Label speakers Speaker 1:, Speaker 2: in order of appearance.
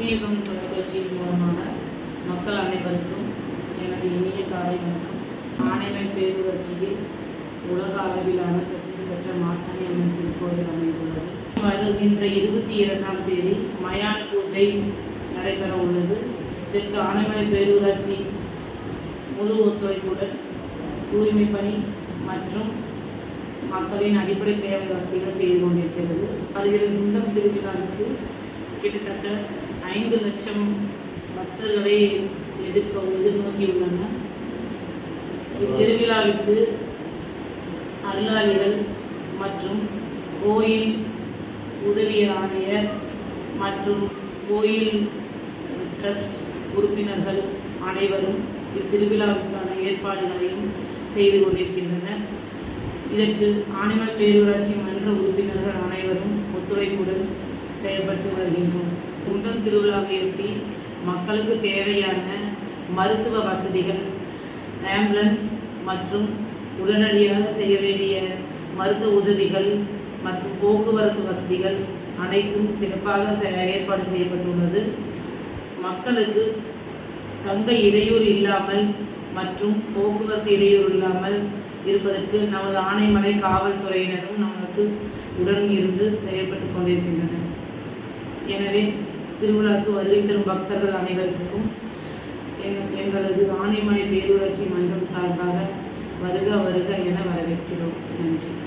Speaker 1: வெற்றியுகம் தொலைக்காட்சியின் மூலமாக மக்கள் அனைவருக்கும் எனது இனிய காலை வணக்கம். ஆனைமன் பேரூராட்சியில் உலக அளவிலான பிரசித்தி பெற்ற மாசாணி அம்மன் திருக்கோவில் அமைந்துள்ளது. வருகின்ற இருபத்தி இரண்டாம் தேதி மயான் பூஜை நடைபெற உள்ளது. இதற்கு ஆனைமலை பேரூராட்சி முழு ஒத்துழைப்புடன் தூய்மை பணி மற்றும் மக்களின் அடிப்படை தேவை வசதிகள் செய்து கொண்டிருக்கிறது. வருகிற குண்டம் திருவிழாவுக்கு கிட்டத்தட்ட ஐந்து லட்சம் பக்தர்களை எதிர்க்க எதிர்நோக்கியுள்ளனர் இத்திருவிழாவிற்கு அருளாளிகள் மற்றும் கோயில் உதவி ஆணையர் மற்றும் கோயில் ட்ரஸ்ட் உறுப்பினர்கள் அனைவரும் இத்திருவிழாவுக்கான ஏற்பாடுகளையும் செய்து கொண்டிருக்கின்றனர். இதற்கு ஆனிமல் பேரூராட்சி மன்ற உறுப்பினர்கள் அனைவரும் ஒத்துழைப்புடன் செயல்பட்டு வருகின்றோம். திருவிழாவையொட்டி மக்களுக்கு தேவையான மருத்துவ வசதிகள் ஆம்புலன்ஸ் மற்றும் உடனடியாக செய்ய வேண்டிய மருத்துவ உதவிகள் மற்றும் போக்குவரத்து வசதிகள் அனைத்தும் சிறப்பாக செ- ஏற்பாடு செய்யப்பட்டுள்ளது. மக்களுக்கு தங்க இடையூறு இல்லாமல் மற்றும் போக்குவரத்து இடையூறு இல்லாமல் இருப்பதற்கு நமது ஆனைமலை காவல்துறையினரும் நமக்கு உடன் இருந்து செயல்பட்டு கொண்டிருக்கின்றனர். எனவே திருவிழாவுக்கு வருகை தரும் பக்தர்கள் அனைவருக்கும் எங்களது ஆனைமலை பேரூராட்சி மன்றம் சார்பாக வருக வருக என வரவேற்கிறோம். நன்றி.